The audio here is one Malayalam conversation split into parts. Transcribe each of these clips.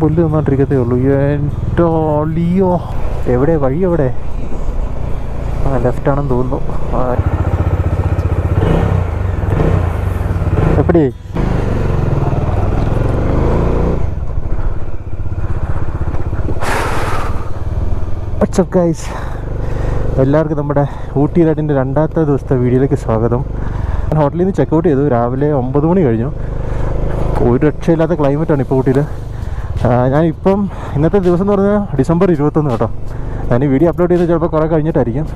പുല്ല് തന്നോണ്ടിരിക്കത്തേ ഉള്ളൂ. എന്റെ ലിയോ എവിടെ? വഴി എവിടെ? ആ ലെഫ്റ്റ് ആണെന്ന് തോന്നുന്നു. എപ്പടി ഗൈസ് എല്ലാവർക്കും നമ്മുടെ ഊട്ടി റൈഡിന്റെ രണ്ടാമത്തെ ദിവസത്തെ വീഡിയോയിലേക്ക് സ്വാഗതം. ഞാൻ ഹോട്ടലിൽ നിന്ന് ചെക്കൗട്ട് ചെയ്തു. രാവിലെ ഒമ്പത് മണി കഴിഞ്ഞു. ഒരു രക്ഷയില്ലാത്ത ക്ലൈമറ്റാണ് ഇപ്പോൾ ഊട്ടിയിൽ ഞാനിപ്പം ഇന്നത്തെ ദിവസം എന്ന് പറഞ്ഞാൽ ഡിസംബർ ഇരുപത്തൊന്ന് കേട്ടോ. ഞാൻ ഈ വീഡിയോ അപ്ലോഡ് ചെയ്ത് ചിലപ്പോൾ കുറേ കഴിഞ്ഞിട്ടായിരിക്കും.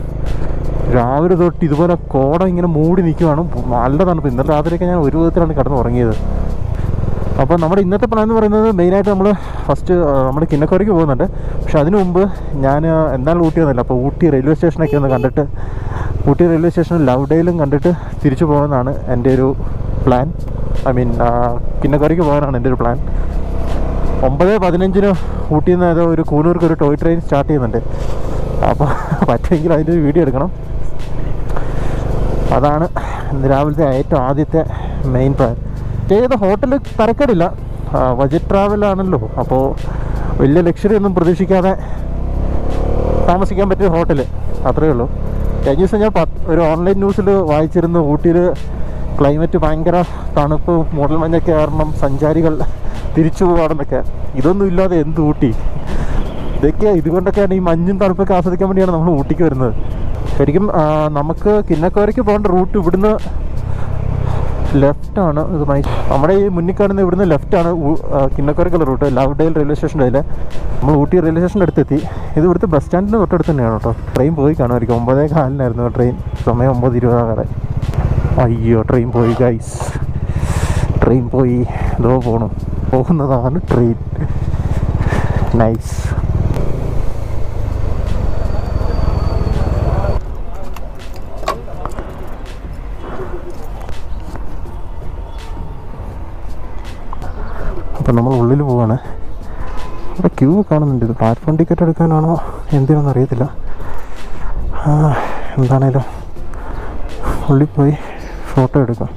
രാവിലെ തൊട്ട് ഇതുപോലെ കോട ഇങ്ങനെ മൂടി നിൽക്കുവാണ് നല്ല തണുപ്പ്. ഇന്നലെ രാത്രിയൊക്കെ ഞാൻ ഒരു വിധത്തിലാണ് കിടന്ന് ഉറങ്ങിയത് അപ്പോൾ നമ്മുടെ ഇന്നത്തെ പ്ലാൻ എന്ന് പറയുന്നത് മെയിനായിട്ട് നമ്മൾ ഫസ്റ്റ് നമ്മുടെ കിന്നക്കോരയ്ക്ക് പോകുന്നുണ്ട്. പക്ഷേ അതിനു മുമ്പ് ഞാൻ എന്താണ് ഊട്ടി വന്നില്ല അപ്പോൾ ഊട്ടി റെയിൽവേ സ്റ്റേഷനൊക്കെ ഒന്ന് കണ്ടിട്ട് ഊട്ടി റെയിൽവേ സ്റ്റേഷനും ലവ്ഡേയിലും കണ്ടിട്ട് തിരിച്ചു പോകുന്നതാണ് എന്റെ ഒരു പ്ലാൻ ഐ മീൻ കിന്നക്കോരയ്ക്ക് പോകാനാണ് എന്റെ ഒരു പ്ലാൻ ഒമ്പത് പതിനഞ്ചിന് ഊട്ടിയിൽ നിന്ന് ഏതോ ഒരു കൂനൂർക്ക് ഒരു ടോയ് ട്രെയിൻ സ്റ്റാർട്ട് ചെയ്യുന്നുണ്ട്. അപ്പോൾ പറ്റുമെങ്കിൽ അതിന്റെ ഒരു വീഡിയോ എടുക്കണം. അതാണ് രാവിലത്തെ ഏറ്റവും ആദ്യത്തെ മെയിൻ പ്ലാൻ സ്റ്റേ ചെയ്ത ഹോട്ടൽ തരക്കേടില്ല ബജറ്റ് ട്രാവലാണല്ലോ അപ്പോൾ വലിയ ലക്ഷറി ഒന്നും പ്രതീക്ഷിക്കാതെ താമസിക്കാൻ പറ്റിയ ഹോട്ടൽ അത്രയേ ഉള്ളൂ. കഴിഞ്ഞ ദിവസം ഞാൻ ഒരു ഓൺലൈൻ ന്യൂസിൽ വായിച്ചിരുന്നു. ഊട്ടിയിൽ ക്ലൈമറ്റ് ഭയങ്കര തണുപ്പ് മൂടൽ മഞ്ഞൊക്കെ കാരണം സഞ്ചാരികൾ തിരിച്ചു പോവാണെന്നൊക്കെ. ഇതൊന്നും ഇല്ലാതെ എന്ത് ഊട്ടി? ഇതൊക്കെ ഇതുകൊണ്ടൊക്കെയാണ് ഈ മഞ്ഞും തണുപ്പൊക്കെ ആസ്വദിക്കാൻ വേണ്ടിയാണ് നമ്മൾ ഊട്ടിക്ക് വരുന്നത്. ശരിക്കും നമുക്ക് കിന്നക്കോരയ്ക്ക് പോകേണ്ട റൂട്ട് ഇവിടുന്ന് ലെഫ്റ്റ് ആണ്. ഇത് നമ്മുടെ ഈ മുന്നിൽ കാണുന്ന ഇവിടുന്ന് ലെഫ്റ്റ് ആണ് ഊ- ആ, കിന്നക്കോരക്കുള്ള റൂട്ട്. ലാവ്ഡേൽ റെയിൽവേ സ്റ്റേഷന്റെ അതിൽ നമ്മൾ ഊട്ടി റെയിൽവേ സ്റ്റേഷന്റെ അടുത്തെത്തി. ഇത് ഇവിടുത്തെ ബസ് സ്റ്റാൻഡിന് തൊട്ടടുത്ത് തന്നെയാണ് കേട്ടോ. ട്രെയിൻ പോയി കാണുമായിരിക്കും. ഒമ്പതേ കാലിനായിരുന്നു ട്രെയിൻ. സമയം ഒമ്പത് ഇരുപതാകാറെ അയ്യോ ട്രെയിൻ പോയി ഗൈസ് ട്രെയിൻ പോയി. ഇതോ പോണു. പോകുന്നതാണ് ട്രെയിൻ. നൈസ് അപ്പം നമ്മൾ ഉള്ളിൽ പോവാണ്. ഇവിടെ ക്യൂ കാണുന്നുണ്ട്. ഇത് പ്ലാറ്റ്ഫോം ടിക്കറ്റ് എടുക്കാനാണോ? എന്തിനാണെന്ന് അറിയത്തില്ല. എന്താണേലും ഉള്ളിൽ പോയി ഫോട്ടോ എടുക്കാം.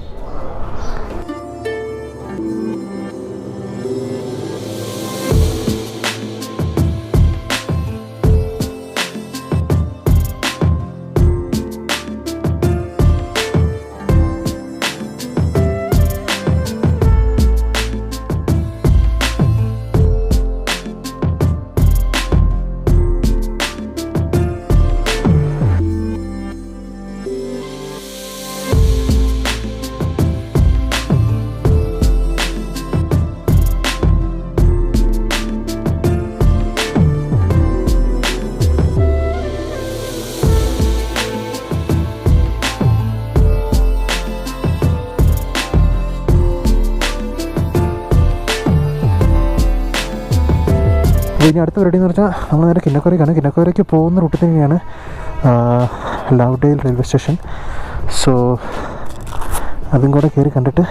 ഇനി അടുത്ത പരിപാടി എന്ന് പറഞ്ഞാൽ നമ്മൾ നേരെ കിന്നക്കോരയ്ക്കാണ് കിന്നക്കോരയ്ക്ക് പോകുന്ന റൂട്ടിൽ തന്നെയാണ് ലവ്ഡെയിൽ റെയിൽവേ സ്റ്റേഷൻ സോ അതും കൂടെ കയറി കണ്ടിട്ട്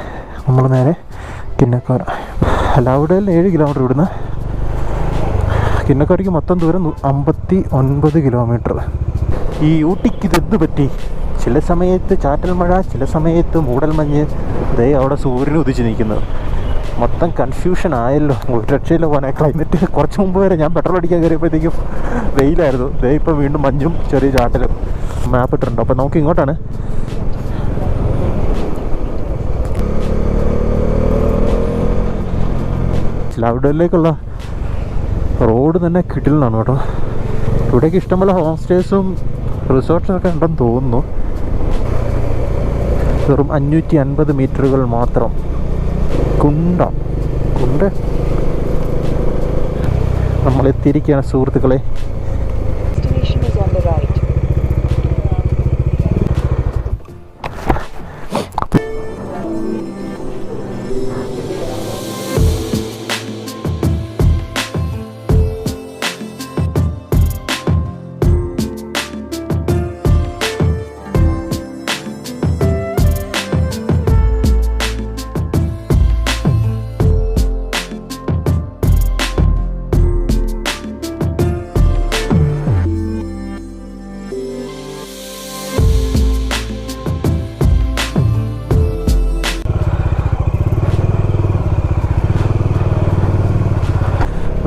നമ്മൾ നേരെ കിന്നക്കോര. ലവ്ഡെയിൽ ഏഴ് കിലോമീറ്റർ ഇവിടുന്ന്. കിന്നക്കോരയ്ക്ക് മൊത്തം ദൂരം അമ്പത്തി ഒൻപത് കിലോമീറ്റർ ഈ ഊട്ടിക്ക് ഇതെന്ത് പറ്റി? ചില സമയത്ത് ചാറ്റൽ മഴ ചില സമയത്ത് മൂടൽമഞ്ഞ്. ദേ അവിടെ സൂര്യൻ ഉദിച്ച് നിൽക്കുന്നത് മൊത്തം കൺഫ്യൂഷൻ ആയല്ലോ. ഒരു രക്ഷയില്ല പോകാൻ ക്ലൈമറ്റ് കുറച്ച് മുമ്പ് വരെ ഞാൻ പെട്രോൾ അടിക്കാൻ കയറിയപ്പോഴത്തേക്കും വെയിലായിരുന്നു. ദേ ഇപ്പോൾ വീണ്ടും മഞ്ഞും ചെറിയ ചാറ്റലും മാപ്പ് ഇട്ടിട്ടുണ്ട്. അപ്പോൾ നമുക്ക് ഇങ്ങോട്ടാണ്. ലൗഡലിലേക്കുള്ള റോഡ് തന്നെ കിടിലാണ് കേട്ടോ. ഇവിടേക്ക് ഇഷ്ടംപോലെ ഹോം സ്റ്റേസും റിസോർട്ട്സും ഒക്കെ ഉണ്ടെന്ന് തോന്നുന്നു. വെറും അഞ്ഞൂറ്റി അൻപത് മീറ്ററുകൾ മാത്രം. കുണ്ട. കുണ്ട്. നമ്മളെത്തിയിരിക്കുകയാണ് സുഹൃത്തുക്കളെ.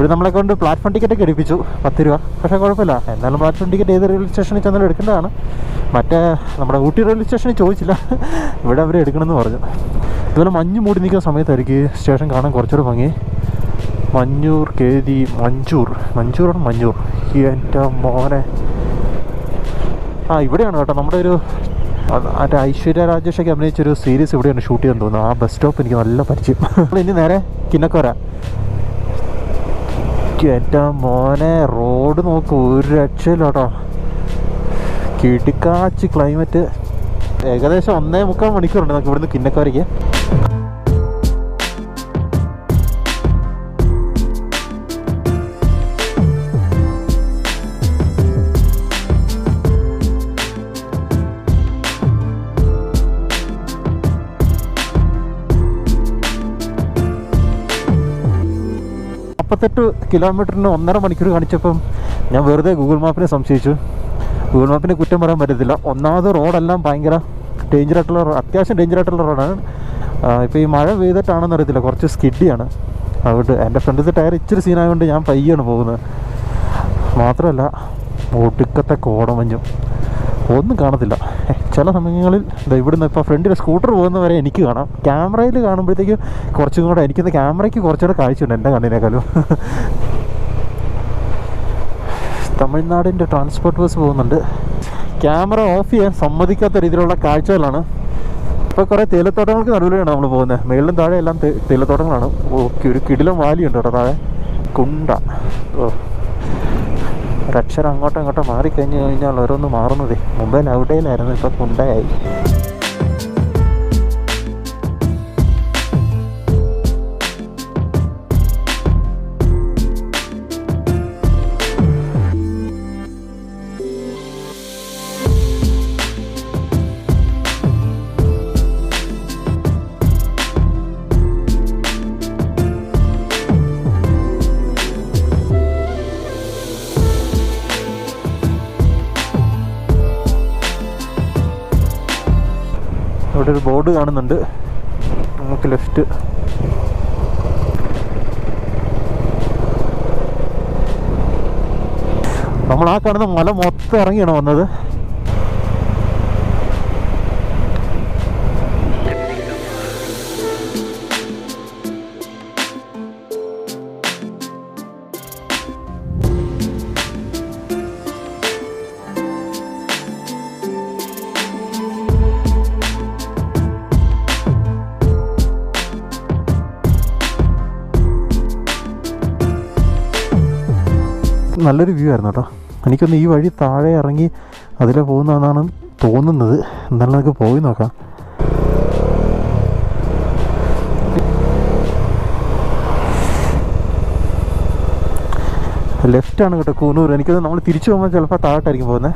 ഇവിടെ നമ്മളെ കൊണ്ട് പ്ലാറ്റ്ഫോം ടിക്കറ്റ് ഒക്കെ എടുപ്പിച്ചു. പത്ത് രൂപ. പക്ഷേ കുഴപ്പമില്ല. എന്നാലും പ്ലാറ്റ്ഫോം ടിക്കറ്റ് ഏത് റെയിൽവേ സ്റ്റേഷനിൽ ചെന്നാലും എടുക്കേണ്ടതാണ്. മറ്റേ നമ്മുടെ ഊട്ടി റെയിൽവേ സ്റ്റേഷനിൽ ചോദിച്ചില്ല. ഇവിടെ അവർ എടുക്കണമെന്ന് പറഞ്ഞു. ഇതുപോലെ മഞ്ഞ് മൂടി നിൽക്കുന്ന സമയത്തായിരിക്കും സ്റ്റേഷൻ കാണാൻ കുറച്ചുകൂടെ ഭംഗി. മഞ്ഞൂർ കേതി മഞ്ചൂർ. മഞ്ചൂറാണ് മഞ്ഞൂർ? എന്റെ മോനെ. ആ ഇവിടെയാണ് കേട്ടോ. നമ്മുടെ ഒരു മറ്റേ ഐശ്വര്യ രാജേഷൊക്കെ അഭിനയിച്ചൊരു സീരീസ് ഇവിടെയാണ് ഷൂട്ട് ചെയ്യാൻ തോന്നുന്നു ആ ബസ് സ്റ്റോപ്പ് എനിക്ക് നല്ല പരിചയം. ഇനി നേരെ കിന്നക്കോര. എന്റെ മോനെ റോഡ് നോക്ക് ഒരു രക്ഷയില്ലാട്ടോ. കിടിക്കാച്ച് ക്ലൈമറ്റ് ഏകദേശം ഒന്നേ മുക്കാൽ മണിക്കൂറുണ്ട് നമുക്ക് ഇവിടുന്ന് കിന്നക്കോരയ്ക്ക് നാൽപ്പത്തെട്ട് കിലോമീറ്ററിന് ഒന്നര മണിക്കൂർ കാണിച്ചപ്പം ഞാൻ വെറുതെ ഗൂഗിൾ മാപ്പിനെ സംശയിച്ചു. ഗൂഗിൾ മാപ്പിനെ കുറ്റം പറയാൻ പറ്റത്തില്ല. ഒന്നാമത് റോഡെല്ലാം ഭയങ്കര ഡേഞ്ചർ ആയിട്ടുള്ള അത്യാവശ്യം ഡേഞ്ചർ ആയിട്ടുള്ള റോഡാണ്. ഇപ്പോൾ ഈ മഴ പെയ്തിട്ടാണെന്ന് അറിയത്തില്ല. കുറച്ച് സ്കിഡിയാണ്. അതുകൊണ്ട് എന്റെ ഫ്രണ്ടിലത്തെ ടയർ ഇച്ചിരി സീനായതുകൊണ്ട് ഞാൻ പയ്യാണ് പോകുന്നത്. മാത്രമല്ല ഒടുക്കത്തെ കോടമഞ്ഞും. ഒന്നും കാണത്തില്ല. ചില സമയങ്ങളിൽ ഇവിടുന്ന് ഇപ്പോൾ ഫ്രണ്ടിൽ സ്കൂട്ടർ പോകുന്ന വരെ എനിക്ക് കാണാം. ക്യാമറയിൽ കാണുമ്പോഴത്തേക്കും കുറച്ചും കൂടെ എനിക്കൊന്ന് ക്യാമറയ്ക്ക് കുറച്ചുകൂടെ കാഴ്ചയുണ്ട് എന്റെ കണ്ണിനേക്കാളും. തമിഴ്നാടിന്റെ ട്രാൻസ്പോർട്ട് ബസ് പോകുന്നുണ്ട്. ക്യാമറ ഓഫ് ചെയ്യാൻ സമ്മതിക്കാത്ത രീതിയിലുള്ള കാഴ്ചകളാണ്. ഇപ്പോൾ കുറേ തേയിലത്തോട്ടങ്ങൾക്ക് നടുവിലാണ് നമ്മൾ പോകുന്നത്. മേളിലും താഴെ എല്ലാം തേയിലത്തോട്ടങ്ങളാണ്. ഓക്കെ ഒരു കിടിലം വാലിയുണ്ട് കേട്ടോ താഴെ. കുണ്ട. ഓ. ഒരക്ഷരം അങ്ങോട്ടും ഇങ്ങോട്ടും മാറിക്കഴിഞ്ഞ് കഴിഞ്ഞാൽ ഓരോന്ന് മാറുന്നതേ. മുമ്പേ ലൗഡേലായിരുന്നു ഇപ്പോൾ കുണ്ടയായി ബോർഡ് കാണുന്നുണ്ട്. നമുക്ക് ലെഫ്റ്റ്. നമ്മൾ ആ കാണുന്ന മല മൊത്തം ഇറങ്ങിയാണ് വന്നത്. നല്ലൊരു വ്യൂ ആയിരുന്നു കേട്ടോ. എനിക്കൊന്ന് ഈ വഴി താഴെ ഇറങ്ങി അതിലെ പോകുന്നതെന്നാണ് തോന്നുന്നത്. എന്നാലും നമുക്ക് പോയി നോക്കാം. ലെഫ്റ്റാണ് കേട്ടോ കൂനൂർ. എനിക്കത് നമ്മൾ തിരിച്ചു പോകുമ്പോൾ ചിലപ്പോൾ താഴോട്ടായിരിക്കും പോകുന്നത്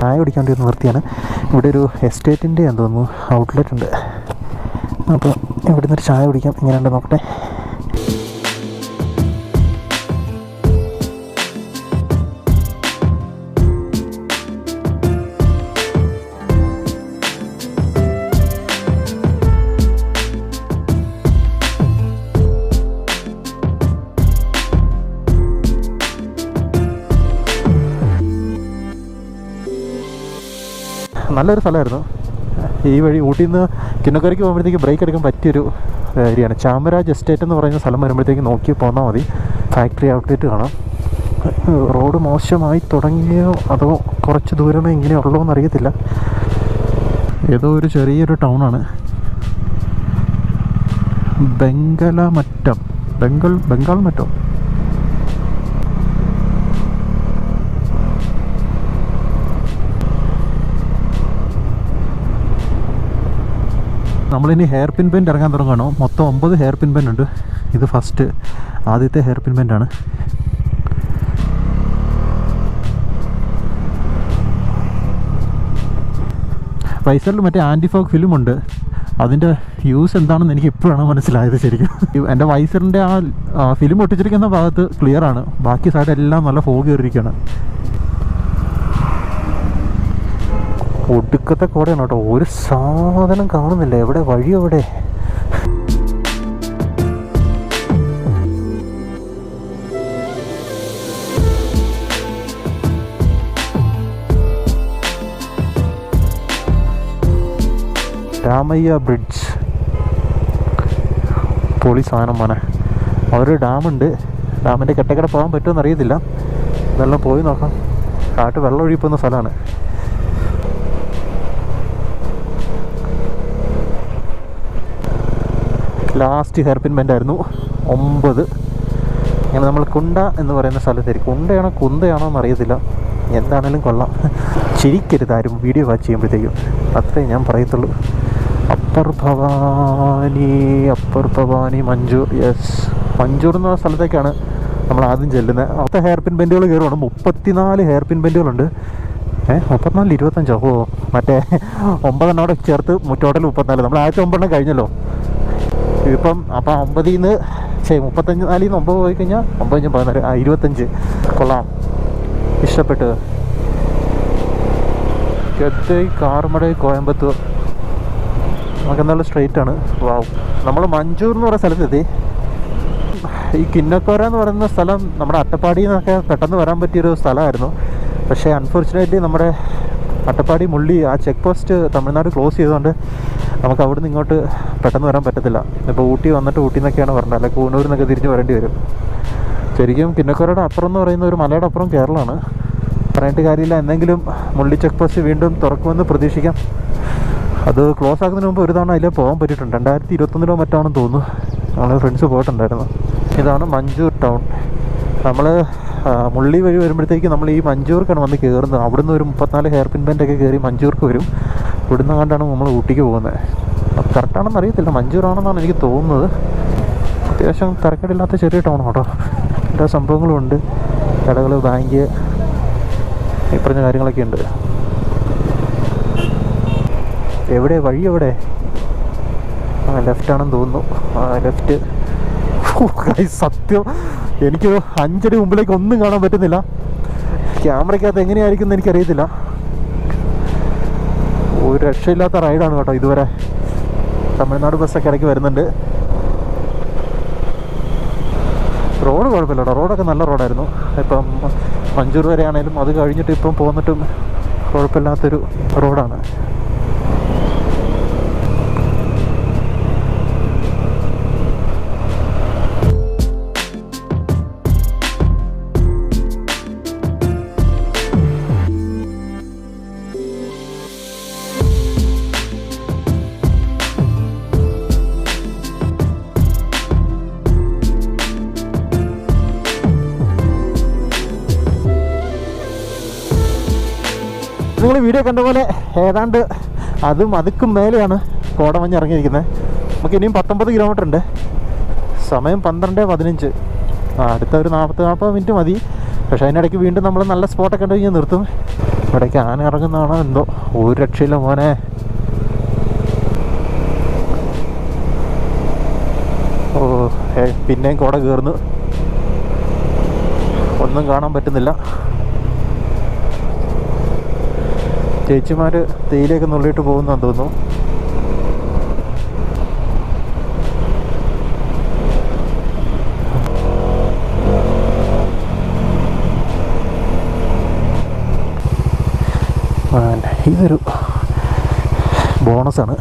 ചായ കുടിക്കാൻ നിർത്തിയാണ്. ഇവിടെ ഒരു എസ്റ്റേറ്റിന്റെ എന്ന് തോന്നുന്നു ഔട്ട്ലെറ്റ് ഉണ്ട്. അപ്പോൾ ഇവിടെ നിന്നൊരു ചായ കുടിക്കാം. എങ്ങനെയുണ്ട് നോക്കട്ടെ. നല്ലൊരു സ്ഥലമായിരുന്നു. ഈ വഴി ഊട്ടിയിൽ നിന്ന് കിണ്ണക്കരയ്ക്ക് പോകുമ്പോഴത്തേക്ക് ബ്രേക്ക് എടുക്കാൻ പറ്റിയൊരു ഏരിയയാണ്. ചാമരാജ് എസ്റ്റേറ്റ് എന്ന് പറയുന്ന സ്ഥലം വരുമ്പോഴത്തേക്ക് നോക്കി പോന്നാൽ മതി. ഫാക്ടറി ഔട്ട്ലെറ്റ് കാണാം. റോഡ് മോശമായി തുടങ്ങിയോ അതോ കുറച്ച് ദൂരമേ ഇങ്ങനെ ഉള്ളൂ എന്നറിയത്തില്ല. ഏതോ ഒരു ചെറിയൊരു ടൗണാണ് ബംഗലമറ്റം ബംഗൾ ബംഗാൾ മറ്റോ. നമ്മളിനി ഹെയർ പിൻ ബെൻഡ് ഇറങ്ങാൻ തുടങ്ങണോ മൊത്തം ഒമ്പത് ഹെയർ പിൻ ബെൻഡ് ഉണ്ട്. ഇത് ഫസ്റ്റ് ആദ്യത്തെ ഹെയർ പിൻ ആണ്. റൈസറിൽ മറ്റേ ആന്റിഫോഗ് ഫിലിം ഉണ്ട്. അതിന്റെ യൂസ് എന്താണെന്ന് എനിക്ക് ഇപ്പോഴാണ് മനസ്സിലായത് ശരിക്കും. എന്റെ വൈസറിന്റെ ആ ഫിലിം ഒട്ടിച്ചിരിക്കുന്ന ഭാഗത്ത് ക്ലിയർ ആണ്. ബാക്കി സൈഡ് എല്ലാം നല്ല ഫോഗ് കയറിയിരിക്കുകയാണ് ഒടുക്കത്തെ കോടയാണ് കേട്ടോ. ഒരു സാധനം കാണുന്നില്ല. എവിടെ? വഴി എവിടെ? രാമയ്യ ബ്രിഡ്ജ്. പൊളി സാധനം മോനെ. അവരൊരു ഡാമുണ്ട്. ഡാമിന്റെ കെട്ടക്കട പോകാൻ പറ്റുമെന്ന് അറിയത്തില്ല. വെള്ളം പോയി നോക്കാം. കാട്ട് വെള്ളം ഒഴിപ്പുന്ന സ്ഥലമാണ്. ലാസ്റ്റ് ഹെയർപിൻ ബെൻഡായിരുന്നു ഒമ്പത്. അങ്ങനെ നമ്മൾ കുണ്ട എന്ന് പറയുന്ന സ്ഥലത്തേക്ക് കുണ്ടയാണോ കുന്തയാണോ എന്ന് അറിയത്തില്ല എന്താണേലും കൊള്ളാം. ചിരിക്കരുത് ആരും വീഡിയോ വാച്ച് ചെയ്യുമ്പോഴത്തേക്കും. അത്രേ ഞാൻ പറയത്തുള്ളൂ. Upper Bhavani upper Bhavani Manjoor. Yes Manjoor എന്ന സ്ഥലത്തേക്കാണ് നമ്മൾ ആദ്യം ചെല്ലുന്നത്. അവിടുത്തെ ഹെയർ പിൻ ബെൻഡുകൾ കയറുവാണ്. മുപ്പത്തിനാല് ഹെയർ പിൻ ബെൻഡുകളുണ്ട് ഏഹ് മുപ്പത്തിനാല് ഇരുപത്തഞ്ചോ? ഓ മറ്റേ ഒമ്പതെണ്ണോടെ ചേർത്ത് ടോട്ടൽ മുപ്പത്തിനാല്. നമ്മൾ ആദ്യത്തെ ഒമ്പതെണ്ണം കഴിഞ്ഞല്ലോ. ഇപ്പം അപ്പം ഒമ്പതിൽ നിന്ന് ശരി മുപ്പത്തഞ്ച് നാലിൽ നിന്ന് ഒമ്പത് പോയി കഴിഞ്ഞാൽ ഒമ്പതഞ്ചും പതിനാല് ആ ഇരുപത്തഞ്ച്. കൊള്ളാം. ഇഷ്ടപ്പെട്ട്. കെത്തൈ കാർമട കോയമ്പത്തൂർ. നമുക്ക് എന്തായാലും സ്ട്രെയിറ്റ് ആണ്. വാവ് നമ്മൾ മഞ്ചൂർ എന്ന് പറയുന്ന സ്ഥലത്തെത്തി ഈ കിന്നക്കോര എന്ന് പറയുന്ന സ്ഥലം നമ്മുടെ അട്ടപ്പാടിയിൽ നിന്നൊക്കെ പെട്ടെന്ന് വരാൻ പറ്റിയൊരു സ്ഥലമായിരുന്നു. പക്ഷേ അൺഫോർച്ചുനേറ്റ്ലി നമ്മുടെ അട്ടപ്പാടി മുള്ളി ആ ചെക്ക് പോസ്റ്റ് തമിഴ്നാട് ക്ലോസ് ചെയ്തുകൊണ്ട് നമുക്ക് അവിടുന്ന് ഇങ്ങോട്ട് പെട്ടെന്ന് വരാൻ പറ്റത്തില്ല. ഇപ്പോൾ ഊട്ടി വന്നിട്ട് ഊട്ടി എന്നൊക്കെയാണ് പറഞ്ഞത്. അല്ലെങ്കിൽ കൂനൂരിൽ നിന്നൊക്കെ തിരിഞ്ഞ് വരേണ്ടി വരും. ശരിക്കും കിന്നക്കരയുടെ അപ്പുറം എന്ന് പറയുന്ന ഒരു മലയുടെ അപ്പുറം കേരളമാണ്. പറഞ്ഞിട്ട് കാര്യമില്ല. എന്തെങ്കിലും മുള്ളി ചെക്ക് പോസ്റ്റ് വീണ്ടും തുറക്കുമെന്ന് പ്രതീക്ഷിക്കാം. അത് ക്ലോസ് ആക്കുന്നതിന് മുമ്പ് ഒരു തവണ അതിലേ പോകാൻ പറ്റിയിട്ടുണ്ട്. രണ്ടായിരത്തി ഇരുപത്തൊന്നിലോ മറ്റാണെന്ന് തോന്നുന്നു. ഞങ്ങൾ ഫ്രണ്ട്സ് പോയിട്ടുണ്ടായിരുന്നു. ഇതാണ് മഞ്ചൂർ ടൗൺ നമ്മൾ മുള്ളി വഴി വരുമ്പോഴത്തേക്ക് നമ്മൾ ഈ മഞ്ചൂർക്കാണ് വന്ന് കയറുന്നത് അവിടുന്ന് ഒരു മുപ്പത്തിനാല് ഹെയർ പിൻ ബെൻഡൊക്കെ കയറി മഞ്ചൂർക്ക് വരും. ഇവിടുന്ന് കണ്ടാണ് നമ്മൾ ഊട്ടിക്ക് പോകുന്നത് അത് കറക്റ്റാണെന്ന് അറിയത്തില്ല. മഞ്ചൂറാണെന്നാണ് എനിക്ക് തോന്നുന്നത്. അത്യാവശ്യം തിരക്കേടില്ലാത്ത ചെറിയ ടൗൺ കേട്ടോ എല്ലാ സംഭവങ്ങളും ഉണ്ട്. കടകൾ ബാങ്ക് ഇപ്പറഞ്ഞ പറഞ്ഞ കാര്യങ്ങളൊക്കെ ഉണ്ട്. എവിടെ? വഴി എവിടെ? ആ ലെഫ്റ്റ് ആണെന്ന് തോന്നുന്നു. ആ ലെഫ്റ്റ് സത്യം. എനിക്ക് അഞ്ചടി മുമ്പിലേക്ക് ഒന്നും കാണാൻ പറ്റുന്നില്ല. ക്യാമറയ്ക്കകത്ത് എങ്ങനെയായിരിക്കും എന്ന് എനിക്കറിയത്തില്ല. ഒരു രക്ഷയില്ലാത്ത റൈഡാണ് കേട്ടോ ഇതുവരെ. തമിഴ്നാട് ബസ്സൊക്കെ ഇടയ്ക്ക് വരുന്നുണ്ട്. റോഡ് കുഴപ്പമില്ല കേട്ടോ. റോഡൊക്കെ നല്ല റോഡായിരുന്നു ഇപ്പം മഞ്ചൂർ വരെ ആണെങ്കിലും അത് കഴിഞ്ഞിട്ട് ഇപ്പം പോന്നിട്ടും കുഴപ്പമില്ലാത്തൊരു റോഡാണ് വീഡിയോ കണ്ട പോലെ ഏതാണ്ട് അതും അതുക്കും മേലെയാണ് കോടമഞ്ഞ് ഇറങ്ങിയിരിക്കുന്നത്. നമുക്ക് ഇനിയും പത്തൊമ്പത് കിലോമീറ്റർ ഉണ്ട്. സമയം പന്ത്രണ്ട് പതിനഞ്ച്. അടുത്ത ഒരു നാൽപ്പത് നാൽപ്പത് മിനിറ്റ് മതി. പക്ഷേ അതിനിടയ്ക്ക് വീണ്ടും നമ്മൾ നല്ല സ്പോട്ടൊക്കെ കണ്ടു കഴിഞ്ഞാൽ നിർത്തും. ഇവിടേക്ക് ആന ഇറങ്ങുന്നതാണോ എന്തോ? ഒരു രക്ഷയില്ല മോനെ. ഓ പിന്നെയും കോട കയറുന്നു. ഒന്നും കാണാൻ പറ്റുന്നില്ല. ചേച്ചിമാർ തേയിലയൊക്കെ നുള്ളിയിട്ട് പോകുന്നെന്ന് തോന്നുന്നു. ഇതൊരു ബോണസാണ്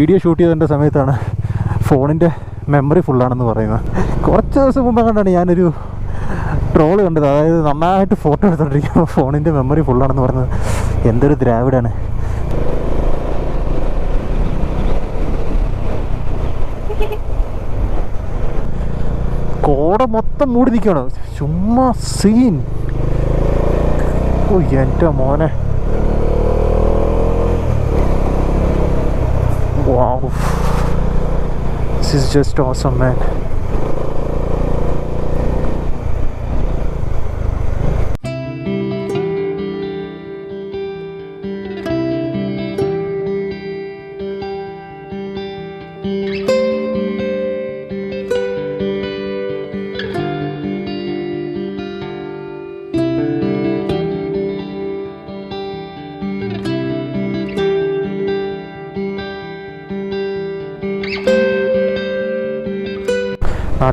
വീഡിയോ ഷൂട്ട് ചെയ്തതിന്റെ സമയത്താണ് ഫോണിന്റെ മെമ്മറി ഫുള്ളാണെന്ന് പറയുന്നത്. കുറച്ച് ദിവസം മുമ്പ് കണ്ടാണ് ഞാനൊരു ട്രോൾ കണ്ടത്. അതായത് നന്നായിട്ട് ഫോട്ടോ എടുത്തോണ്ടിരിക്കുമ്പോൾ ഫോണിന്റെ മെമ്മറി ഫുള്ളാണെന്ന് പറഞ്ഞത്. എന്തൊരു ദ്രാവിഡാണ്. കോട മൊത്തം മൂടി നിൽക്കുകയാണ്. ചുമ്മാ സീൻ ഓ എന്റെ മോനെ. Wow. This is just awesome, man.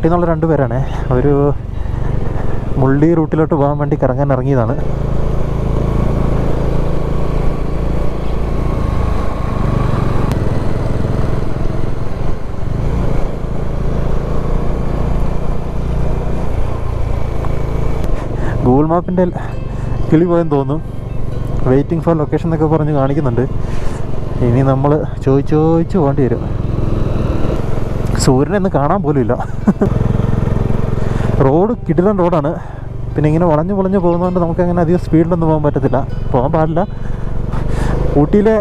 നാട്ടിൽ നിന്നുള്ള രണ്ട് പേരാണേ. അവർ മുള്ളി റൂട്ടിലോട്ട് പോകാൻ വേണ്ടി കറങ്ങാൻ ഇറങ്ങിയതാണ്. ഗൂഗിൾ മാപ്പിന്റെ കിളി പോയെന്ന് തോന്നുന്നു. വെയിറ്റിംഗ് ഫോർ ലൊക്കേഷൻ എന്നൊക്കെ പറഞ്ഞ് കാണിക്കുന്നുണ്ട്. ഇനി നമ്മൾ ചോദിച്ചോദിച്ച് ചോദിച്ച് പോകേണ്ടി വരും. സൂര്യനൊന്നും കാണാൻ പോലും ഇല്ല. റോഡ് കിടിലൻ റോഡാണ്. പിന്നെ ഇങ്ങനെ വളഞ്ഞു വളഞ്ഞു പോകുന്നതുകൊണ്ട് നമുക്ക് അങ്ങനെ അധികം സ്പീഡിലൊന്നും പോകാൻ പറ്റത്തില്ല. പോകാൻ പാടില്ല. ഊട്ടിയിലെ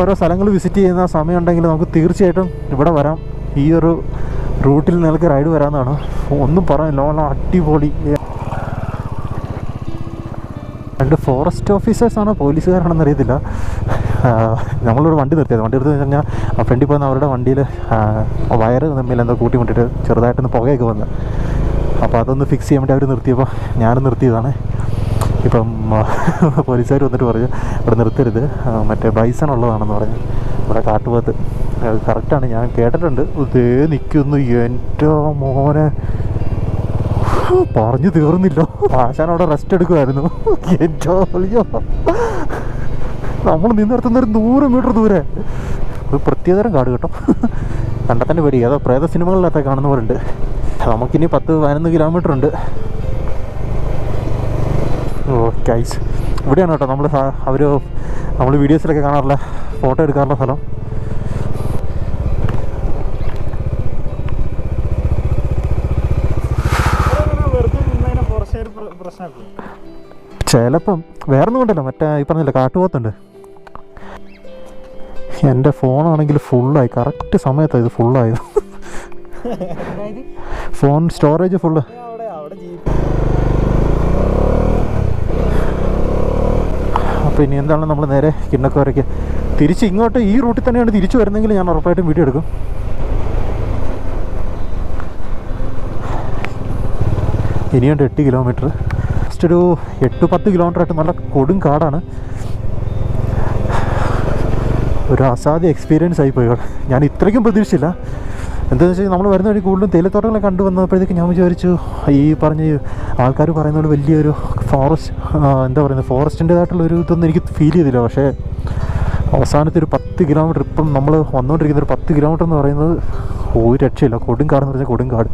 ഓരോ സ്ഥലങ്ങൾ വിസിറ്റ് ചെയ്യുന്ന സമയമുണ്ടെങ്കിൽ നമുക്ക് തീർച്ചയായിട്ടും ഇവിടെ വരാം. ഈ ഒരു റൂട്ടിൽ നിങ്ങൾക്ക് റൈഡ് വരാമെന്നാണ്. ഒന്നും പറയാൻ നല്ല അടിപൊളി രണ്ട് ഫോറസ്റ്റ് ഓഫീസേഴ്സാണോ പോലീസുകാരാണെന്ന് അറിയത്തില്ല. നമ്മളൊരു വണ്ടി നിർത്തിയത് വണ്ടി നിർത്തി കഴിഞ്ഞാൽ ആ ഫ്രണ്ടിൽ പോകുന്ന അവരുടെ വണ്ടിയിൽ വയറ് തമ്മിൽ എന്തോ കൂട്ടിമുട്ടിട്ട് ചെറുതായിട്ടൊന്ന് പുകയൊക്കെ വന്ന്. അപ്പോൾ അതൊന്ന് ഫിക്സ് ചെയ്യാൻ വേണ്ടി അവർ നിർത്തിയപ്പോൾ ഞാനും നിർത്തിയതാണ്. ഇപ്പം പോലീസുകാർ വന്നിട്ട് പറഞ്ഞു ഇവിടെ നിർത്തരുത്. മറ്റേ ബൈസൺ ഉള്ളതാണെന്ന് പറഞ്ഞു. ഇവിടെ കാട്ടുപോത്ത്. അത് കറക്റ്റാണ് ഞാൻ കേട്ടിട്ടുണ്ട്. ഇതേ നിൽക്കുന്നു എന്റെ മോനെ. പറഞ്ഞു തീർന്നില്ല. ആശാൻ അവിടെ റെസ്റ്റ് എടുക്കുമായിരുന്നു നമ്മൾ നിന്നിടത്തുനിന്ന് ഒരു നൂറ് മീറ്റർ ദൂരെ. ഒരു പ്രത്യേകതരം കാട് കേട്ടോ. കണ്ടെത്തന്നെ തന്നെ പേടി. ഏതോ പ്രേത സിനിമകളിലൊക്കെ കാണുന്ന പോലെ ഉണ്ട്. നമുക്കിനി പത്ത് പതിനൊന്ന് കിലോമീറ്റർ ഉണ്ട്. ഓ കൈസ് ഇവിടെയാണ് കേട്ടോ നമ്മൾ അവർ നമ്മൾ വീഡിയോസിലൊക്കെ കാണാറുള്ള ഫോട്ടോ എടുക്കാറുള്ള സ്ഥലം. ചിലപ്പം വേറെ ഒന്നും കൊണ്ടല്ല മറ്റേ ഈ പറഞ്ഞില്ല കാട്ടുപോത്തുണ്ട്. എന്റെ ഫോണാണെങ്കിൽ ഫുള്ളായി കറക്റ്റ് സമയത്താണ് ഇത് ഫുള്ളായത്. Phone storage full. അപ്പോൾ ഇനി എന്താണ് നമ്മൾ നേരെ കിണ്ണക്കോരയ്ക്ക്? തിരിച്ച് ഇങ്ങോട്ട് ഈ റൂട്ടിൽ തന്നെയാണ് തിരിച്ചു വരുന്നെങ്കിൽ ഞാൻ ഉറപ്പായിട്ടും വീഡിയോ എടുക്കും. ഇനിയുണ്ട് എട്ട് കിലോമീറ്റർ. ജസ്റ്റ് ഒരു എട്ട് പത്ത് കിലോമീറ്റർ ആയിട്ട് നല്ല കൊടും കാടാണ്. ഒരു അസാധ്യ എക്സ്പീരിയൻസ് ആയി പോയി. ഞാൻ ഇത്രയ്ക്കും പ്രതീക്ഷിച്ചില്ല. എന്താണെന്ന് വെച്ചാൽ നമ്മൾ വരുന്ന വഴി കൂടുതലും തേയിലത്തോട്ടങ്ങളെ കണ്ടു വന്നപ്പോഴത്തേക്ക് ഞാൻ വിചാരിച്ചു ഈ പറഞ്ഞ ആൾക്കാർ പറയുന്ന പോലെ വലിയൊരു ഫോറസ്റ്റ് എന്താ പറയുന്നത് ഫോറസ്റ്റിന്റെതായിട്ടുള്ള ഒരു ഇതൊന്നും എനിക്ക് ഫീൽ ചെയ്തില്ല. പക്ഷേ അവസാനത്തെ ഒരു പത്ത് കിലോമീറ്റർ ഇപ്പം നമ്മൾ വന്നുകൊണ്ടിരിക്കുന്ന ഒരു പത്ത് കിലോമീറ്റർ എന്ന് പറയുന്നത് ഒരു രക്ഷയില്ല. കൊടുങ്കാട് എന്ന് പറഞ്ഞാൽ കൊടുങ്കാട്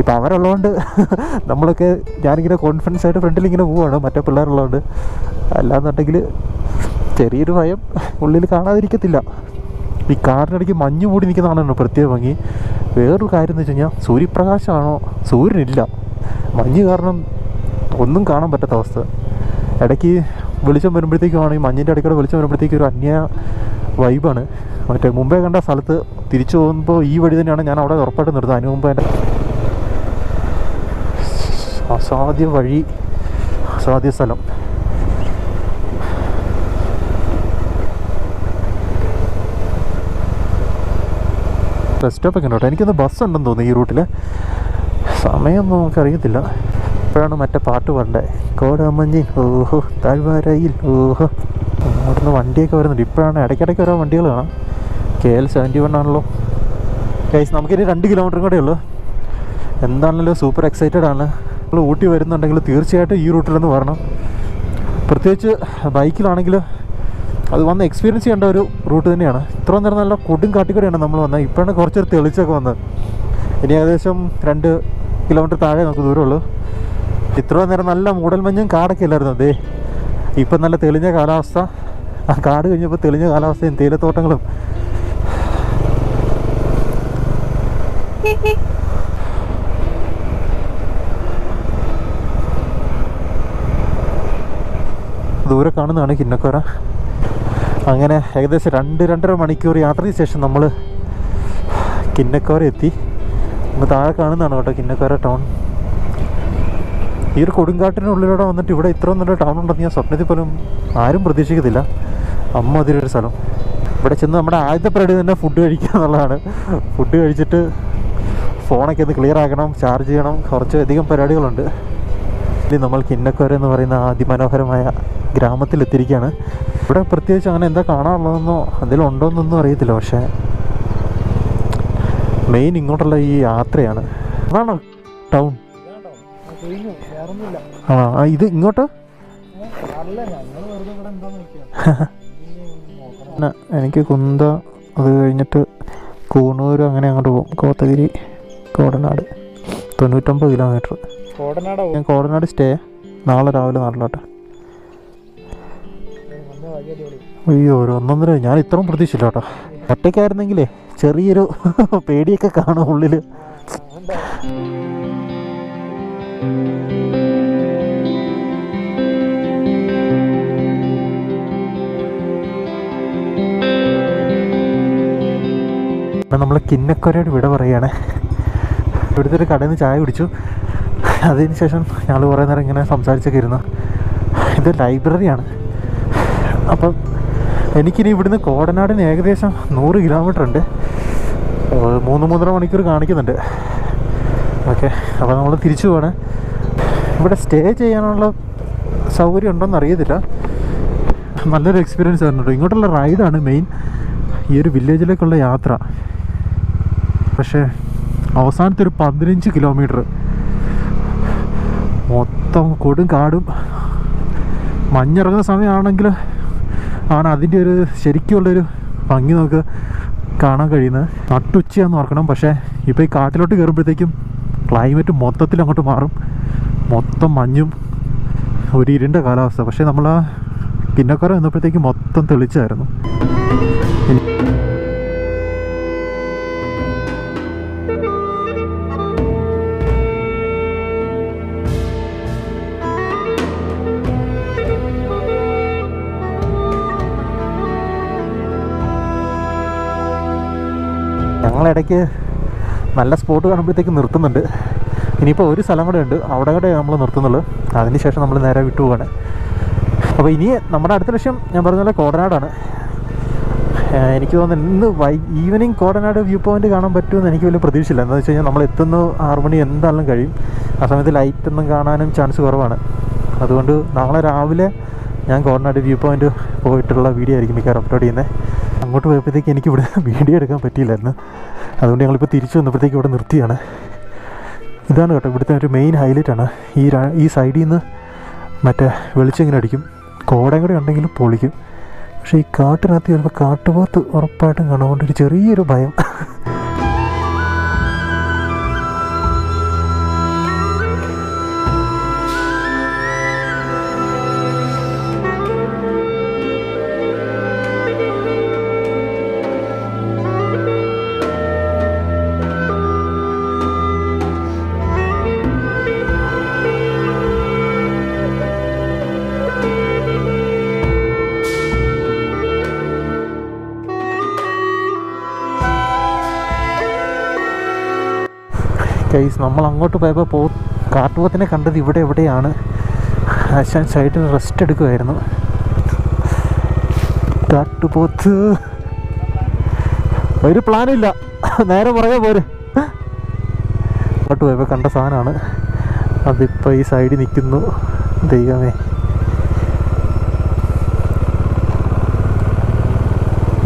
ഇപ്പം അവരുള്ളതുകൊണ്ട് നമ്മളൊക്കെ ഞാനിങ്ങനെ കോൺഫിഡൻസ് ആയിട്ട് ഫ്രണ്ടിൽ ഇങ്ങനെ പോവാണ്. മറ്റേ പിള്ളേരുള്ളതുകൊണ്ട് അല്ലാന്നുണ്ടെങ്കിൽ ചെറിയൊരു ഭയം ഉള്ളിൽ കാണാതിരിക്കത്തില്ല. ഈ കാറിനിടയ്ക്ക് മഞ്ഞ് മൂടി നിൽക്കുന്നതാണ് പ്രത്യേക ഭംഗി. വേറൊരു കാര്യം എന്ന് വെച്ച് കഴിഞ്ഞാൽ സൂര്യപ്രകാശമാണോ? സൂര്യനില്ല. മഞ്ഞ് കാരണം ഒന്നും കാണാൻ പറ്റാത്ത അവസ്ഥ. ഇടയ്ക്ക് വെളിച്ചം വരുമ്പോഴത്തേക്കുമാണ് ഈ മഞ്ഞിന്റെ ഇടയ്ക്കൂടെ വെളിച്ചം വരുമ്പോഴത്തേക്കും ഒരു അന്യ വൈബാണ്. മറ്റേ മുമ്പേ കണ്ട സ്ഥലത്ത് തിരിച്ചു പോകുമ്പോൾ ഈ വഴി തന്നെയാണ് ഞാൻ അവിടെ ഉറപ്പായിട്ട് നിർത്തുന്നത്. അതിന് മുമ്പ് എന്റെ അസാധ്യ വഴി അസാധ്യ സ്ഥലം. ബസ് സ്റ്റോപ്പൊക്കെ ഉണ്ട്? എനിക്കൊന്ന് ബസ് ഉണ്ടെന്ന് തോന്നുന്നു ഈ റൂട്ടിൽ സമയമൊന്നും നമുക്കറിയത്തില്ല. ഇപ്പോഴാണ് മറ്റേ പാട്ട് പാടേണ്ടത് കോടമഞ്ഞി ഓഹോ താഴ്വാരയിൽ ഓഹോ. അവിടുന്ന് വണ്ടിയൊക്കെ വരുന്നുണ്ട്. ഇപ്പോഴാണ് ഇടയ്ക്കിടയ്ക്ക് ഓരോ വണ്ടികൾ കാണാം. കെ എൽ സെവന്റി വൺ ആണല്ലോ. കേസ് നമുക്കിനി രണ്ട് കിലോമീറ്ററും കൂടെ ഉള്ളൂ. എന്താണല്ലോ സൂപ്പർ എക്സൈറ്റഡ് ആണ്. നമ്മൾ ഊട്ടി വരുന്നുണ്ടെങ്കിൽ തീർച്ചയായിട്ടും ഈ റൂട്ടിലൊന്ന് വരണം. പ്രത്യേകിച്ച് ബൈക്കിലാണെങ്കിൽ അത് വന്ന് എക്സ്പീരിയൻസ് ചെയ്യേണ്ട ഒരു റൂട്ട് തന്നെയാണ്. ഇത്രയും നേരം നല്ല കൊടും കാട്ടിക്കൂടെയാണ് നമ്മൾ വന്നത്. ഇപ്പോഴാണ് കുറച്ചൊരു തെളിച്ചൊക്കെ വന്നത്. ഇനി ഏകദേശം രണ്ട് കിലോമീറ്റർ താഴെ നമുക്ക് ദൂരമുള്ളൂ. ഇത്രയും നേരം നല്ല മൂടൽമഞ്ഞും കാടൊക്കെ ഇല്ലായിരുന്നു അതേ ഇപ്പം നല്ല തെളിഞ്ഞ കാലാവസ്ഥ. ആ കാട് കഴിഞ്ഞപ്പോൾ തെളിഞ്ഞ കാലാവസ്ഥയും തേയിലത്തോട്ടങ്ങളും. ദൂരെ കാണുന്നതാണ് കിന്നക്കോര. അങ്ങനെ ഏകദേശം രണ്ട് രണ്ടര മണിക്കൂർ യാത്രയ്ക്ക് ശേഷം നമ്മൾ കിന്നക്കോര എത്തി നമ്മൾ താഴെ കാണുന്നതാണ് കേട്ടോ കിന്നക്കോര ടൗൺ. ഈ ഒരു കൊടുങ്കാട്ടിനുള്ളിലൂടെ വന്നിട്ട് ഇവിടെ ഇത്രയും നല്ല ടൗൺ ഉണ്ടെന്ന് ഞാൻ സ്വപ്നത്തിൽ പോലും ആരും പ്രതീക്ഷിക്കത്തില്ല. അമ്മ അതിലൊരു സ്ഥലം. ഇവിടെ ചെന്ന് നമ്മുടെ ആദ്യത്തെ പരിപാടി തന്നെ ഫുഡ് കഴിക്കുക എന്നുള്ളതാണ്. ഫുഡ് കഴിച്ചിട്ട് ഫോണൊക്കെ ഒന്ന് ക്ലിയർ ആക്കണം ചാർജ് ചെയ്യണം. കുറച്ച് അധികം പരിപാടികളുണ്ട്. ഇനി നമ്മൾ കിന്നക്കോര എന്ന് പറയുന്ന അതിമനോഹരമായ ഗ്രാമത്തിലെത്തിയിരിക്കുകയാണ് ഇവിടെ പ്രത്യേകിച്ച് അങ്ങനെ എന്താ കാണാനുള്ളതെന്നോ എന്തെങ്കിലും ഉണ്ടോ എന്നൊന്നും അറിയത്തില്ല. പക്ഷേ മെയിൻ ഇങ്ങോട്ടുള്ള ഈ യാത്രയാണ്. അതാണോ ടൗൺ ആ ഇത് ഇങ്ങോട്ട്? എനിക്ക് കുന്ത അത് കഴിഞ്ഞിട്ട് കൂണൂർ അങ്ങനെ അങ്ങോട്ട് പോകും. കോത്തഗിരി കോടനാട്. തൊണ്ണൂറ്റൊമ്പത് കിലോമീറ്റർ ഞാൻ കോടനാട് സ്റ്റേ നാളെ രാവിലെ നാട്ടിലോട്ട്. അയ്യോ ഒരു ഒന്നൊന്നര. ഞാൻ ഇത്രയും പ്രതീക്ഷിച്ചില്ല കേട്ടോ ഒറ്റയ്ക്കായിരുന്നെങ്കിലേ ചെറിയൊരു പേടിയൊക്കെ കാണും ഉള്ളിൽ നമ്മൾ കിന്നക്കൊരയോട് വിട പറയുകയാണ്. ഇവിടുത്തെ ഒരു കടയിൽ നിന്ന് ചായ കുടിച്ചു. അതിന് ശേഷം ഞങ്ങൾ കുറേ നേരം ഇങ്ങനെ സംസാരിച്ചൊക്കെ ഇരുന്നു. ഇത് ലൈബ്രറിയാണ് അപ്പം എനിക്കിനി ഇവിടുന്ന് കോടനാടിന് ഏകദേശം നൂറ് കിലോമീറ്റർ ഉണ്ട്. മൂന്ന് മൂന്നര മണിക്കൂർ കാണിക്കുന്നുണ്ട്. ഓക്കെ അപ്പോൾ നമ്മൾ തിരിച്ചു പോവാണ്. ഇവിടെ സ്റ്റേ ചെയ്യാനുള്ള സൗകര്യം ഉണ്ടോയെന്ന് അറിയത്തില്ല. നല്ലൊരു എക്സ്പീരിയൻസ് ആയിരുന്നു കേട്ടോ. ഇങ്ങോട്ടുള്ള റൈഡാണ് മെയിൻ ഈ ഒരു വില്ലേജിലേക്കുള്ള യാത്ര. പക്ഷേ അവസാനത്തെ ഒരു പതിനഞ്ച് കിലോമീറ്റർ മൊത്തം കൊടും കാടും. മഞ്ഞിറങ്ങുന്ന സമയമാണെങ്കിൽ ആണ് അതിന്റെ ഒരു ശരിക്കുള്ളൊരു ഭംഗി നമുക്ക് കാണാൻ കഴിയുന്നത്. നട്ടുച്ചയാന്ന് ഓർക്കണം. പക്ഷേ ഇപ്പോൾ ഈ കാട്ടിലോട്ട് കയറുമ്പോഴത്തേക്കും ക്ലൈമറ്റ് മൊത്തത്തിൽ അങ്ങോട്ട് മാറും. മൊത്തം മഞ്ഞും ഒരു ഇരുണ്ട കാലാവസ്ഥ. പക്ഷേ നമ്മൾ ആ പിന്നക്കര വന്നപ്പോഴത്തേക്ക് മൊത്തം തെളിച്ചായിരുന്നു. ഞങ്ങളിടയ്ക്ക് നല്ല സ്പോട്ട് കാണുമ്പോഴത്തേക്ക് നിർത്തുന്നുണ്ട്. ഇനിയിപ്പോൾ ഒരു സ്ഥലം കൂടെ ഉണ്ട്. അവിടെ കൂടെ നമ്മൾ നിർത്തുന്നുള്ളൂ. അതിന് ശേഷം നമ്മൾ നേരെ വിട്ടു പോവാണ്. അപ്പോൾ ഇനി നമ്മുടെ അടുത്ത ലക്ഷ്യം ഞാൻ പറഞ്ഞ പോലെ കോടനാടാണ്. എനിക്ക് തോന്നുന്നു ഇന്ന് by evening Kodanad view point കാണാൻ പറ്റുമെന്ന് എനിക്ക് വലിയ പ്രതീക്ഷയില്ല. എന്താണെന്ന് വെച്ച് കഴിഞ്ഞാൽ നമ്മൾ എത്തുന്നു ആറ് മണി എന്തായാലും കഴിയും. ആ സമയത്ത് ലൈറ്റ് ഒന്നും കാണാനും ചാൻസ് കുറവാണ്. അതുകൊണ്ട് നാളെ രാവിലെ ഞാൻ കോടനാട് വ്യൂ പോയിന്റ് പോയിട്ടുള്ള വീഡിയോ ആയിരിക്കും മിക്കവാറും അപ്ലോഡ് ചെയ്യുന്നത് അങ്ങോട്ട് പോയപ്പോഴത്തേക്ക് എനിക്കിവിടെ വീഡിയോ എടുക്കാൻ പറ്റിയില്ലായിരുന്നു. അതുകൊണ്ട് ഞങ്ങളിപ്പോൾ തിരിച്ചു വന്നപ്പോഴത്തേക്ക് ഇവിടെ നിർത്തിയാണ്. ഇതാണ് കേട്ടോ ഇവിടുത്തെ ഒരു മെയിൻ ഹൈലൈറ്റാണ് ഈ ഈ സൈഡിൽ നിന്ന് മറ്റേ വെളിച്ചം ഇങ്ങനെ അടിക്കും. കോടയും കൂടെ ഉണ്ടെങ്കിലും പൊളിക്കും. പക്ഷേ ഈ കാട്ടിനകത്ത് ചിലപ്പോൾ കാട്ടുപോത്ത് ഉറപ്പായിട്ടും കാണുകൊണ്ട് ഒരു ചെറിയൊരു ഭയം. കേസ് നമ്മൾ അങ്ങോട്ട് പോയപ്പോൾ പോ കാട്ടുപോത്തിനെ കണ്ടത് ഇവിടെ എവിടെയാണ്? ആശാൻ സൈഡിൽ റെസ്റ്റ് എടുക്കുമായിരുന്നു കാട്ടുപോത്ത്. ഒരു പ്ലാനും ഇല്ല. നേരെ പുറകെ പോര്. അങ്ങോട്ട് പോയപ്പോൾ കണ്ട സാധനമാണ്. അതിപ്പോൾ ഈ സൈഡിൽ നിൽക്കുന്നു. ദൈവമേ.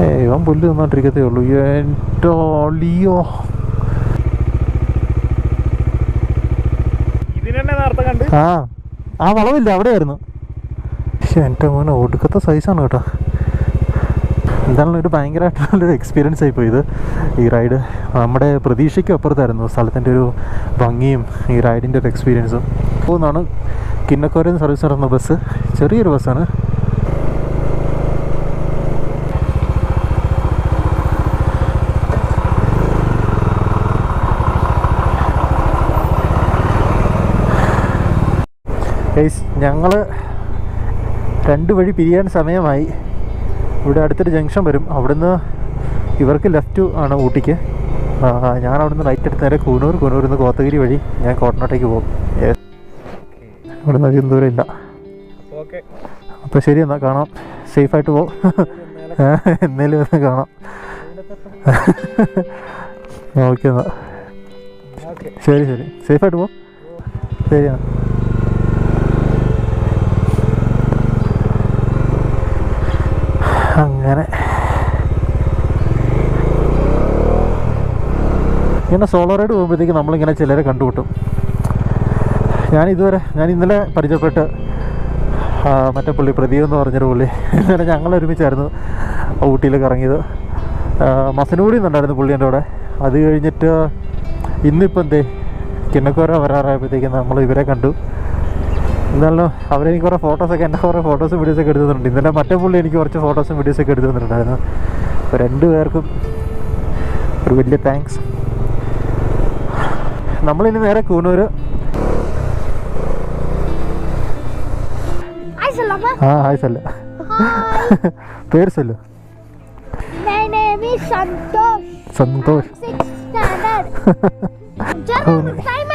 ഏ ഇവൻ പുല്ല് തിന്നോണ്ടിരിക്കത്തേ ഉള്ളൂ. എന്റെ ഒളിയോ ആ ആ വളവില്ല അവിടെയായിരുന്നു. പക്ഷെ എന്റെ മോനെ ഒടുക്കത്തെ സൈസാണ് കേട്ടോ. എന്തായാലും ഒരു ഭയങ്കരമായിട്ടുള്ളൊരു എക്സ്പീരിയൻസ് ആയിപ്പോയി ഇത് ഈ റൈഡ് നമ്മുടെ പ്രതീക്ഷയ്ക്ക് അപ്പുറത്തായിരുന്നു സ്ഥലത്തിന്റെ ഒരു ഭംഗിയും ഈ റൈഡിന്റെ ഒരു എക്സ്പീരിയൻസും പോകുന്നതാണ് കിന്നക്കോരൻ സർവീസ് നടന്ന ബസ് ചെറിയൊരു ബസ്സാണ് ഗൈസ് ഞങ്ങൾ രണ്ട് വഴി പിരിയാൻ സമയമായി. ഇവിടെ അടുത്തൊരു ജംഗ്ഷൻ വരും. അവിടുന്ന് ഇവർക്ക് ലെഫ്റ്റ് ആണ് ഊട്ടിക്ക്. ഞാൻ അവിടുന്ന് റൈറ്റ് എടുത്ത് നേരെ കൂനൂർ കൂനൂരിൽ നിന്ന് കോത്തഗിരി വഴി ഞാൻ കോട്ടനാട്ടേക്ക് പോകും. അവിടുന്ന് അധികം ദൂരം ഇല്ല. അപ്പോൾ ഓക്കെ അപ്പോൾ ശരി എന്നാൽ കാണാം. സേഫായിട്ട് പോകും എന്നേലും ഒന്ന് കാണാം. ഓക്കെ എന്നാൽ ശരി ശരി. സേഫായിട്ട് പോകും ശരി എന്നാ. അങ്ങനെ. ഇങ്ങനെ സോളോ റൈഡ് പോകുമ്പോഴത്തേക്ക് നമ്മളിങ്ങനെ ചിലരെ കണ്ടുമുട്ടും. ഞാൻ ഇതുവരെ ഞാൻ ഇന്നലെ പരിചയപ്പെട്ട് മറ്റേ പുള്ളി പ്രദീപ് എന്ന് പറഞ്ഞൊരു പുള്ളി. ഇന്നലെ ഞങ്ങൾ ഒരുമിച്ചായിരുന്നു ഊട്ടിയിലേക്ക് ഇറങ്ങിയത്. മസനൂടി എന്നുണ്ടായിരുന്നു പുള്ളി എന്റെ കൂടെ. അത് കഴിഞ്ഞിട്ട് ഇന്നിപ്പോൾ എന്തേ കിണ്ണക്കോര വരാറായപ്പോഴത്തേക്കും നമ്മൾ ഇവരെ കണ്ടു. എന്നാലും അവരെനിക്ക് കുറേ ഫോട്ടോസൊക്കെ എന്റെ കുറേ ഫോട്ടോസും വീഡിയോസൊക്കെ എടുത്തു തന്നിട്ടുണ്ട്. ഇന്നലെ മറ്റേ പുള്ളി എനിക്ക് കുറച്ച് ഫോട്ടോസും വീഡിയോസൊക്കെ എടുത്തു തന്നിട്ടുണ്ടായിരുന്നു. അപ്പോൾ രണ്ട് പേർക്കും ഒരു വലിയ താങ്ക്സ് നമ്മളിനി നേരെ Salama. ആ ഹായ് സല്ല പേര് സല്ലു. സന്തോഷ്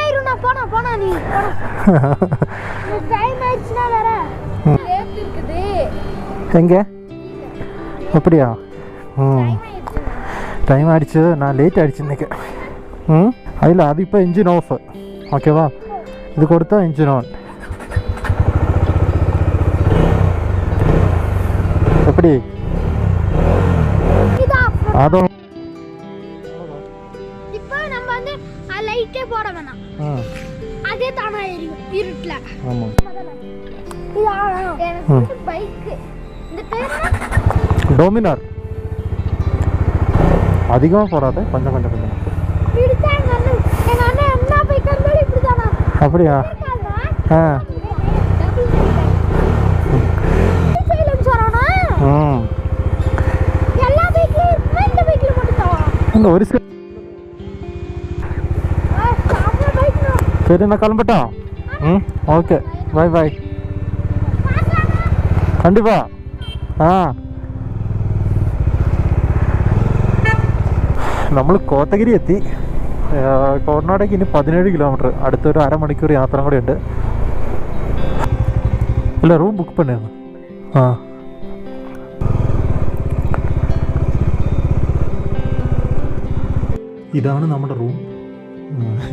எங்கே? அப்படியா? ம். டைம் ஆயிடுச்சு. நான் லேட் ஆயிடுச்சு இன்னைக்கு. ம்? அதில் அது இப்போ இன்ஜின் ஆஃப் ஓகேவா இது கொடுத்தா இன்ஜின் ஆன் எப்படி? இதா அதோ டோமினார். அதிகமாக போடாத கொஞ்சம் கொஞ்சம் கொஞ்சம். அப்படியா? ஆ. இந்த ஒரு சரி நான் கிளம்பட்டா? ம் ஓகே. பாய் பாய் கண்டிப்பாக ஆ. നമ്മൾ കോത്തഗിരി എത്തി. കോർണാടേക്ക് ഇനി പതിനേഴ് കിലോമീറ്റർ. അടുത്തൊരു അരമണിക്കൂർ യാത്ര കൂടെ ഉണ്ട്. അല്ല റൂം ബുക്ക് പണിയാണ് ആ. ഇതാണ് നമ്മുടെ റൂം.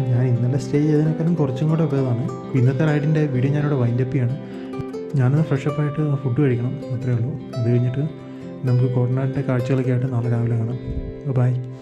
ഞാൻ ഇന്നലെ സ്റ്റേ ചെയ്തതിനേക്കാളും കുറച്ചും കൂടെ ഉപയോഗമാണ്. ഇന്നത്തെ റൈഡിന്റെ വീഡിയോ ഞാനിവിടെ വൈൻഡപ്പ് ചെയ്യാണ്. ഞാനൊന്ന് ഫ്രഷപ്പ് ആയിട്ട് ഫുഡ് കഴിക്കണം അത്രയേ ഉള്ളൂ. അത് കഴിഞ്ഞിട്ട് നമുക്ക് കോർണാടിന്റെ കാഴ്ചകളൊക്കെ ആയിട്ട് നാളെ രാവിലെ കാണാം. ബൈ